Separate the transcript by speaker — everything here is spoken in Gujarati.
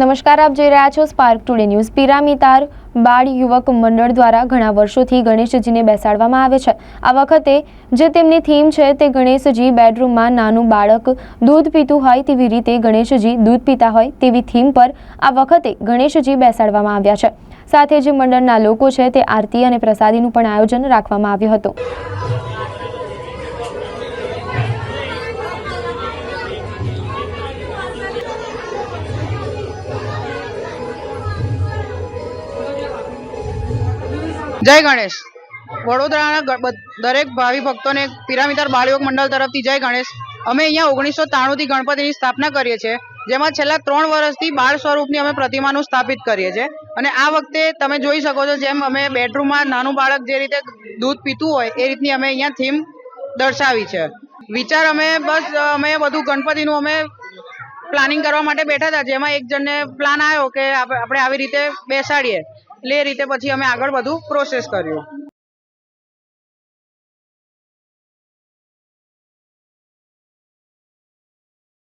Speaker 1: નમસ્કાર, આપ જોઈ રહ્યા છો સ્પાર્ક ટુડે ન્યૂઝ પિરામિતાર બાળ યુવક મંડળ દ્વારા ઘણા વર્ષોથી ગણેશજીને બેસાડવામાં આવે છે. આ વખતે જે તેમની થીમ છે તે ગણેશજી બેડરૂમમાં નાનું બાળક દૂધ પીતું હોય તેવી રીતે ગણેશજી દૂધ પીતા હોય તેવી થીમ પર આ વખતે ગણેશજી બેસાડવામાં આવ્યા છે. સાથે જે મંડળના લોકો છે તે આરતી અને પ્રસાદીનું પણ આયોજન રાખવામાં આવ્યું હતું.
Speaker 2: જય ગણેશ. વડોદરાના દરેક ભાવિ ભક્તોને પિરામિતાર બાળયોગ મંડળ તરફથી જય ગણેશ. અમે અહીંયા ઓગણીસો ત્રાણુંથી ગણપતિની સ્થાપના કરીએ છીએ, જેમાં છેલ્લા ત્રણ વર્ષથી બાળ સ્વરૂપની અમે પ્રતિમાનું સ્થાપિત કરીએ છીએ. અને આ વખતે તમે જોઈ શકો છો જેમ અમે બેડરૂમમાં નાનું બાળક જે રીતે દૂધ પીતું હોય એ રીતની અમે અહીંયા થીમ દર્શાવી છે. વિચાર અમે બસ, અમે બધું ગણપતિનું અમે પ્લાનિંગ કરવા માટે બેઠા હતા, જેમાં એક જણને પ્લાન આવ્યો કે આપણે આવી રીતે બેસાડીએ. એટલે એ રીતે પછી અમે આગળ બધું પ્રોસેસ કર્યું.